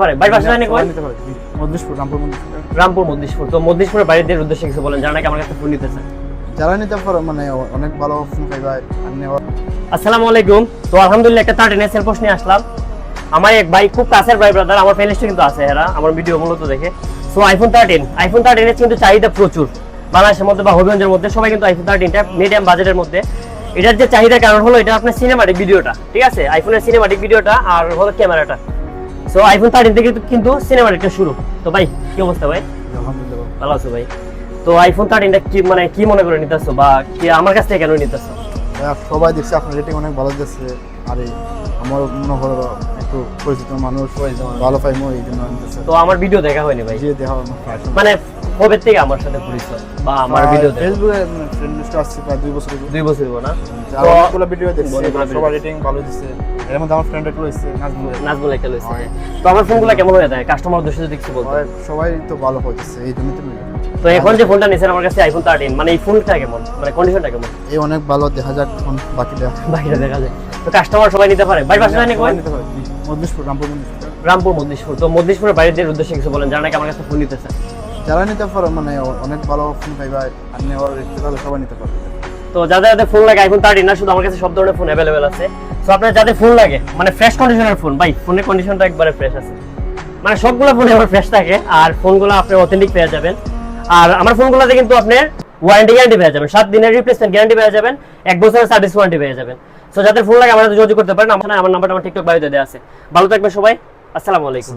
পারে। বাড়ির পাশে জানি কই? নিতে পারে। মধ্যপুর রামপুর মধ্যপুর রামপুর মধ্যিশপুর। তো মধ্যিশপুরের বাইরেদের উদ্দেশ্যে কিছু বলেন যারা নাকি আমার কাছে ফোন নিতেছে। যারা নিতে পারে মানে অনেক ভালো ফোন পাইবা আর আসসালামু আলাইকুম। তো আলহামদুলিল্লাহ একটা থার্টিন এস এর আসলাম। আমার এক ভাই খুব কাছের ভাই ব্রাদার আমার প্লেলিস্টে কিন্তু আছে এরা আমার ভিডিও মূলত দেখে। So iPhone thirteen iPhone thirteen এর কিন্তু চাহিদা প্রচুর। বাংলাদেশের মধ্যে বা হবিগঞ্জের মধ্যে সবাই কিন্তু আইফোন থার্টিনটা মিডিয়াম বাজেটের মধ্যে। এটার যে চাহিদার কারণ হলো এটা আপনার সিনেমাটিক ভিডিওটা ঠিক আছে? আইফোনের সিনেমাটিক ভিডিওটা আর হলো ক্যামেরাটা সো আইফোন থার্টিন থেকে কিন্তু সিনেমাটিকটা শুরু। তো ভাই কি অবস্থা ভাই? আলহামদুলিল্লাহ। ভালো আছো ভাই? তো আইফোন থার্টিনটা কি মানে কি মনে করে নিতেছো বা কি আমার কাছ থেকে কেন নিতেছো? আর সবাই দেখছে আপনার রেটিং অনেক ভালো যাচ্ছে আর আমার মনে হলো একটু পরিচিত মানুষ ভালো পাইমো এই জন্য তো আমার ভিডিও দেখা হয়নি ভাই। দেখা মানে কবে থেকে আমার সাথে পরিচয় বা আমার ভিডিও ফেসবুকে ফ্রেন্ড লিস্ট আসছে প্রায় দুই বছর দুই বছর হইবো না? তো- অনেকগুলো ভিডিও দেখছি সবার রেটিং ভালো দিচ্ছে এর মধ্যে আমার ফ্রেন্ড একটু এসেছে নাজমুল। নাজমুল একটা লইছে তো আমার ফোনগুলো কেমন হয়ে যায়? কাস্টমার উদ্দেশ্যে যদি কিছু বলতে। সবাই- তো ভালো হইতেছে এই জন্য তো তো এখন যে ফোনটা নিছেন আমার কাছে আইফোন থার্টিন মানে এই ফোনটা কেমন? মানে কন্ডিশনটা কেমন? এই অনেক ভালো দেখা যাক ফোন বাকি দেখা বাইরে দেখা যায়। তো কাস্টমার সবাই নিতে পারে। পাশে জানি কই? নিতে পারে। মধ্যপুর রামপুর মধ্যপুর রামপুর মধ্যিশপুর তো মধ্যিশপুরের বাইরেদের উদ্দেশ্যে কিছু বলেন যারা নাকি আমার কাছে ফোন নিতেছে। যারা নিতে পারে মানে অনেক ভালো ফোন পাইবা, আর নেওয়ার ইচ্ছে তাহলে সবাই নিতে পারবে। তো যাদের যাদের ফোন লাগে আইফোন থার্টিন না, শুধু আমার কাছে সব ধরনের ফোন অ্যাভেলেবেল আছে। তো আপনার যাদের ফোন লাগে মানে ফ্রেশ কন্ডিশনের ফোন ভাই ফোনের কন্ডিশনটা একবারে ফ্রেশ আছে। মানে সবগুলো ফোনে আমার ফ্রেশ থাকে, আর ফোনগুলো আপনি অথেন্টিক পেয়ে যাবেন। আর আমার ফোনগুলোতে কিন্তু আপনার ওয়ারেন্টি গ্যারান্টি পেয়ে যাবেন। সাত দিনের রিপ্লেসমেন্ট গ্যারান্টি পেয়ে যাবেন, এক বছরের সার্ভিস ওয়ারেন্টি পেয়ে যাবেন। তো যাদের ফোন লাগে সাথে যোগাযোগ করতে পারেন। আমার নাম্বারটা আমার টিকটক বায়োতে দেওয়া আছে। ভালো থাকবে সবাই। আসসালামু আলাইকুম।